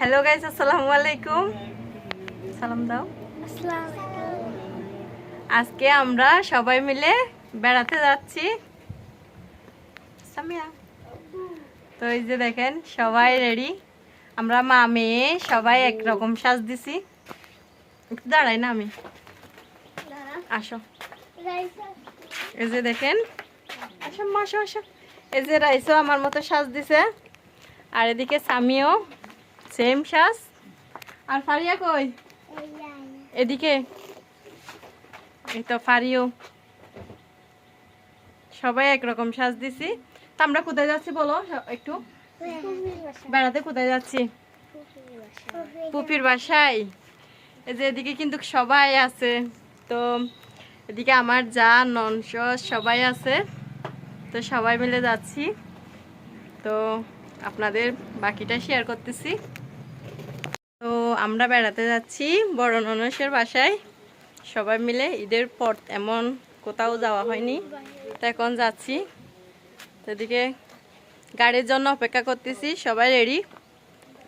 Hello guys আসসালামু আলাইকুম সালাম দাও আজকে আমরা সবাই মিলে বেড়াতে যাচ্ছি। তো এই যে দেখেন সবাই রেডি আমরা মা মেয়ে সবাই একরকম সাজ দিছি। একটু দাঁড়াই না আমি। আসো। এই যে দেখেন আসো আসো আসো। এই যে রাইসও আমার মতো সাজ দিছে। আর এদিকে সামিও সেম সাজ আর ফারিয়া কই? এদিকে। এই তো ফারিও। সবাই একরকম সাজ দিছি। তো আমরা কোথায় যাচ্ছি বলো? একটু। বেড়াতে কোথায় যাচ্ছি? পুপির বাসায়। এই যে এদিকে কিন্তু সবাই আছে। তো এদিকে আমার যা ননস সবাই আছে। তো সবাই মিলে যাচ্ছি। তো আপনাদের বাকিটা শেয়ার করতেছি। তো আমরা বেড়াতে যাচ্ছি বড় ননসের বাসায়। সবাই মিলে ঈদের পর এমন কোথাও যাওয়া হয়নি, তো এখন যাচ্ছি। এদিকে গাড়ির জন্য অপেক্ষা করতেছি, সবাই রেডি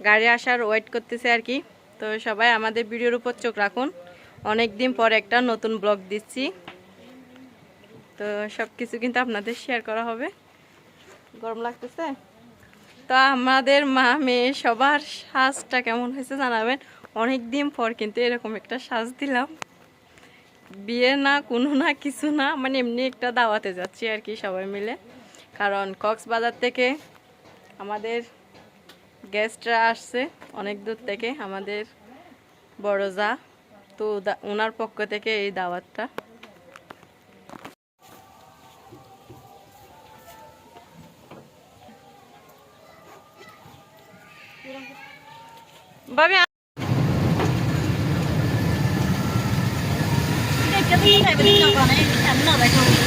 গাড়ি আসার ওয়েট করতেছে আর কি। তো সবাই আমাদের ভিডিওর উপর চোখ রাখুন। অনেক দিন পর একটা নতুন ব্লগ দিচ্ছি। তো সব কিছু কিন্তু আপনাদের শেয়ার করা হবে। গরম লাগতেছে? তো আমাদের মা মেয়ে সবার সাজটা কেমন হয়েছে জানাবেন। অনেক দিন পর কিন্তু এরকম একটা সাজ দিলাম। বিয়ে না, কোনো না, কিছু না মানে এমনি একটা দাওয়াতে যাচ্ছি আর কি সবাই মিলে। কারণ কক্সবাজার থেকে আমাদের গেস্টরা আসছে অনেক দূর থেকে, আমাদের বড় যা তো ওনার পক্ষ থেকে এই দাওয়াতটা। ભાભી cái cái cái cái cái cái cái cái cái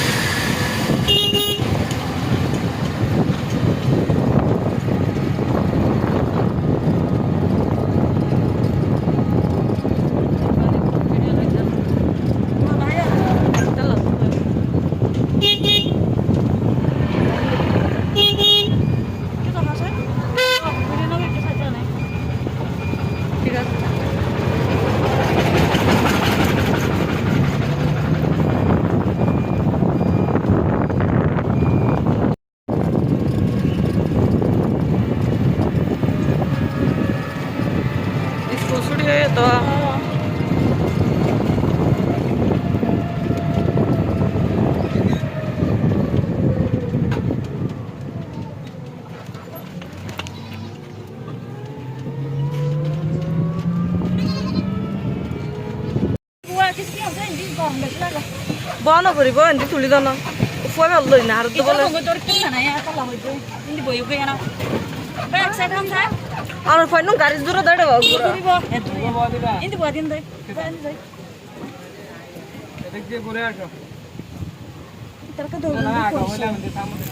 বন করিব এমনি তুলি দন ফুয়া ভালো লই না। আর তো বলে আর ফাইন গাড়ি দূরে দাঁড়ে এদিক দিয়ে ঘুরে আসো না কমলে আমাদের সামনে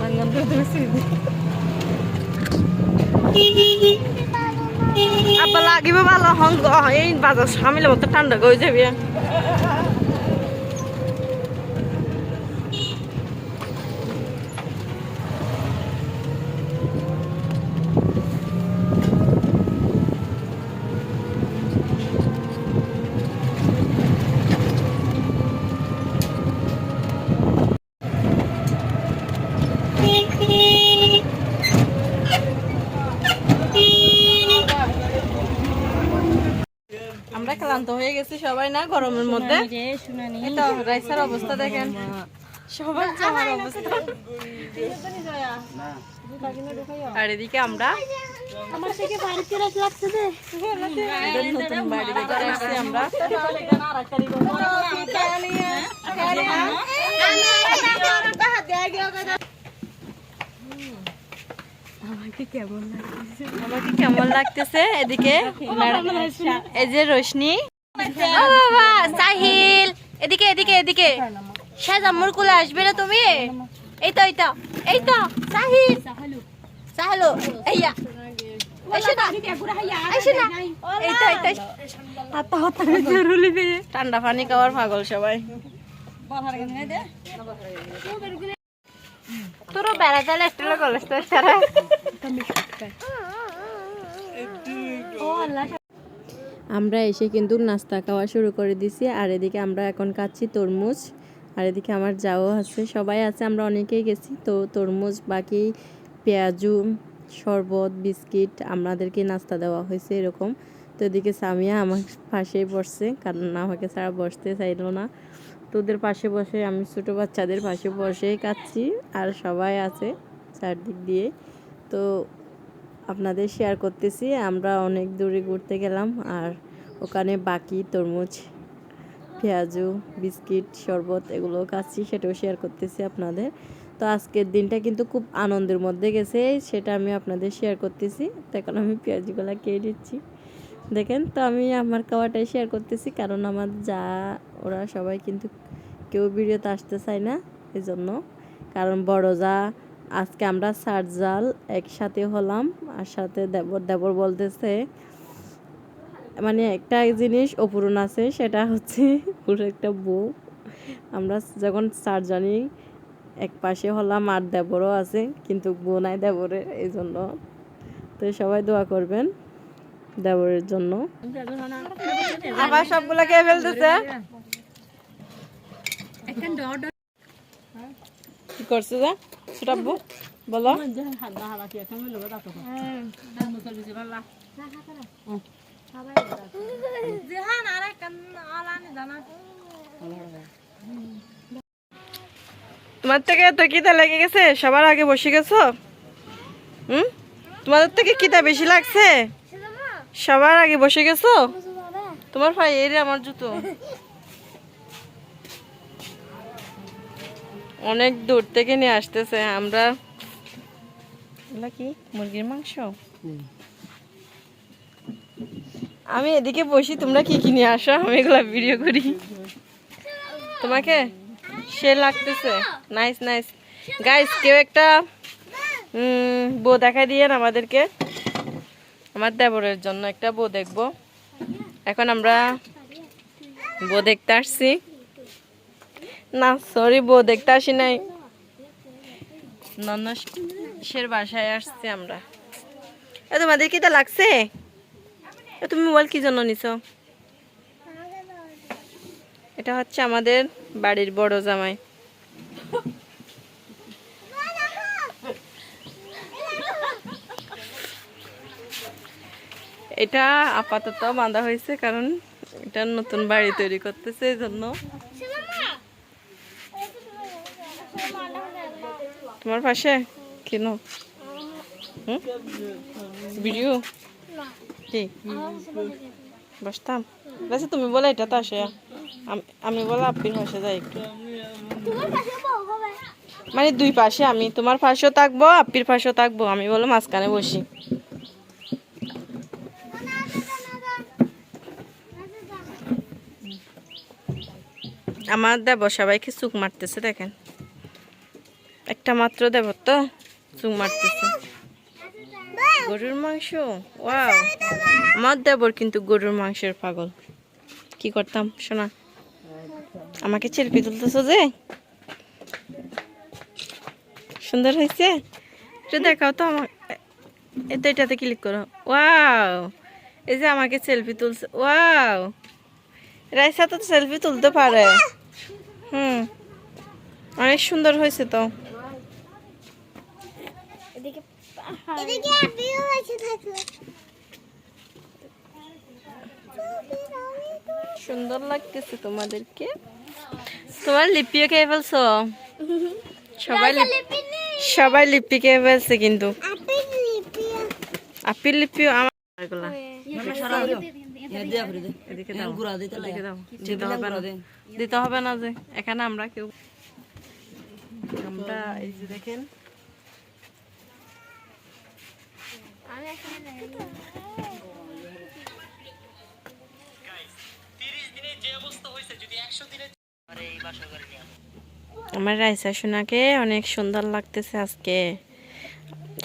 দিকে বলে আব্বা লাগিব ভালো হঙ্গ এই বাজার সামিলে মতো ঠান্ডা হয়ে যাবে। আমরা ক্লান্ত হয়ে গেছি সবাই না গরমের মধ্যে। রাইসার অবস্থা দেখেন। সবার জামার অবস্থা। আর এদিকে আমরা আমরা আমাকে কেমন লাগতেছে? এদিকে এই যে রোশনি। বাবা সাহিল। এদিকে এদিকে এদিকে। সাজাম্মুর কুলে আসবে না তুমি? এই তো এই তো এই তো সাহিল। সাহালো। এইয়া। ঠান্ডা পানি খাওয়ার পাগল সবাই। তোরও বেড়াতে একটু কলেজ তো সারা আমরা এসে কিন্তু নাস্তা খাওয়া শুরু করে দিছি, আর এদিকে আমরা এখন খাচ্ছি তরমুজ, আর এদিকে আমার যাও আছে, সবাই আছে, আমরা অনেকেই গেছি, তো তরমুজ, বাকি পেঁয়াজু, শরবত, বিস্কিট, আমাদেরকে নাস্তা দেওয়া হয়েছে এরকম। তো এদিকে সামিয়া আমার পাশেই বসছে, কারণ আমাকে ছাড়া বসতে চাইলো না। তো ওদের পাশে বসে, আমি ছোটো বাচ্চাদের পাশে বসেই খাচ্ছি, আর সবাই আছে চারদিক দিয়ে। তো আপনাদের শেয়ার করতেছি, আমরা অনেক দূরে ঘুরতে গেলাম আর ওখানে বাকি তরমুজ, পেঁয়াজু, বিস্কিট, শরবত এগুলো খাচ্ছি, সেটাও শেয়ার করতেছি আপনাদের। তো আজকের দিনটা কিন্তু খুব আনন্দের মধ্যে গেছে, সেটা আমি আপনাদের শেয়ার করতেছি। তো এখন আমি পেঁয়াজগুলো খেয়ে নিচ্ছি। দেখেন, তো আমি আমার খাওয়াটাই শেয়ার করতেছি, কারণ আমার যা, ওরা সবাই কিন্তু কেউ ভিডিওতে আসতে চায় না এই জন্য কারণ বড় যা আজকে আমরা সারজাল একসাথে হলাম আর সাথে দেবর দেবর বলতেছে মানে একটা জিনিস অপূরণ আছে সেটা হচ্ছে পুরো একটা বউ। আমরা যখন চারজনই এক পাশে হলাম আর দেবরও আছে কিন্তু বউ নাই দেবরের এই জন্য তো সবাই দোয়া করবেন দেবরের জন্য। আবার সবগুলা খেয়ে ফেলতেছে। কি যা? বলো। তোমার থেকে তো কিতা লেগে গেছে? সবার আগে বসে গেছো? হুম? তোমাদের থেকে কিতা বেশি লাগছে? সবার আগে বসে গেছো? তোমার ভাই এর আমার জুতো। অনেক দূর থেকে নিয়ে আসতেছে আমরা এগুলা কি? মুরগির মাংস? আমি এদিকে বসি তোমরা কি কিনে আসো? আমি এগুলা ভিডিও করি। তোমাকে? সে লাগতেছে। নাইস নাইস গাইস কেউ একটা উম, বউ দেখা দিয়েন আমাদেরকে। আমার দেবরের জন্য একটা বউ দেখব। এখন আমরা বউ দেখতে আসছি। না সরি বউ দেখতে আসি নাই। ননসের বাসায় আসছি আমরা। এ তোমাদের কি তা লাগছে? এ তুমি মোবাইল কি জন্য নিছ? এটা হচ্ছে আমাদের বাড়ির বড় জামাই। এটা আপাতত বাঁধা হয়েছে কারণ এটা নতুন বাড়ি তৈরি করতেছে এই জন্য। তোমার পাশে? কেন? ভিডিও? কি? বসতাম। আচ্ছা তুমি বলে, এটা তো আসে। আমি বলে আপির পাশে যাই একটু। মানে দুই পাশে, আমি তোমার পাশেও থাকব আপির পাশেও থাকব। আমি বলো, মাঝখানে বসি। আমার দেব, সবাইকে চুক মারতেছে, দেখেন। একটা মাত্র দেব তো? চুক মারতেছে। গরুর মাংস? ওয়াও। আমার দেবর কিন্তু গরুর মাংসের পাগল। কি করতাম? শোনা। আমাকে চেলপি তুলতেছো যে? সুন্দর হয়েছে? একটু দেখাও তো আমার তো এটাতে ক্লিক করো। ওয়াও। এই যে আমাকে সেলফি তুলছে। ওয়াও। রাইসা তো সেলফি তুলতে পারে। হুম। অনেক সুন্দর হয়েছে তো। এদিকে আপিও আছে সুন্দর লাগতেছে তোমাদেরকে। তোমার লিপিও খেয়ে ফেলছো? সবাই সবাই লিপি খেয়ে ফেলছে কিন্তু? আপিল লিপিও আমার এগুলা। দিতে হবে না যে। এখানে আমরা কেউ আমরা এই যে দেখেন আমার রাইসা সোনাকে অনেক সুন্দর লাগতেছে আজকে।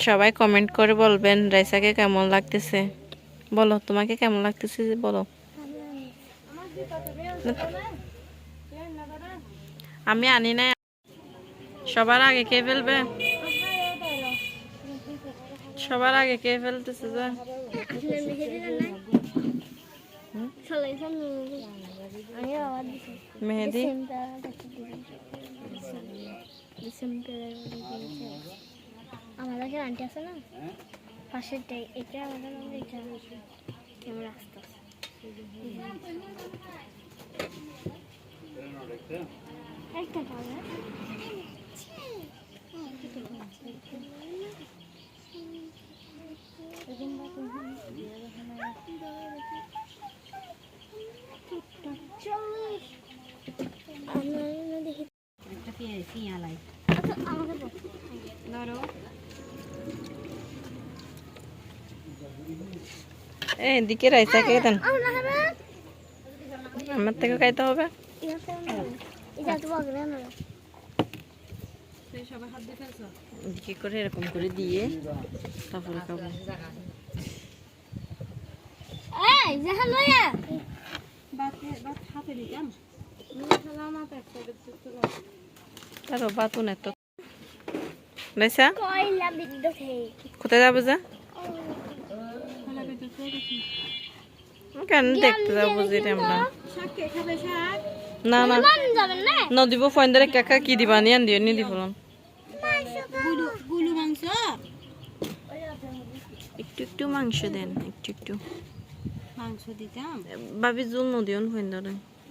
সবাই কমেন্ট করে বলবেন, রাইসাকে কেমন লাগতেছে? বলো, তোমাকে কেমন লাগতেছে বলো। আমি আনি নাই। সবার আগে কে ফেলবে? সবার আগে কে ফেলতেছে যে? মেহেদি? আমাদের কাছে আন্টি আছে না পাশেরটাই এটা আমাদের এটা কেমন রাস্তা একটা আমাকে এ এদিকে রাইসাকে দেন। আমার থেকে খাইতে হবে। এটা তো বগলে না এদিকে করে এরকম করে দিয়ে তারপরে খাব। এই জাহান লয়া তারও বাতুন এত বিদ্যুৎ কোথায় যাবে যা? কেন দেখতে যাব যে আমরা না না। মান যাবেন না নদীব ফোন ধরে কাকা কি দিবা? নিয়ে দিও নি। দিব মাংস একটু একটু মাংস দেন একটু একটু। মাংস দিতাম ভাবি জল নদীও ফোন ধরে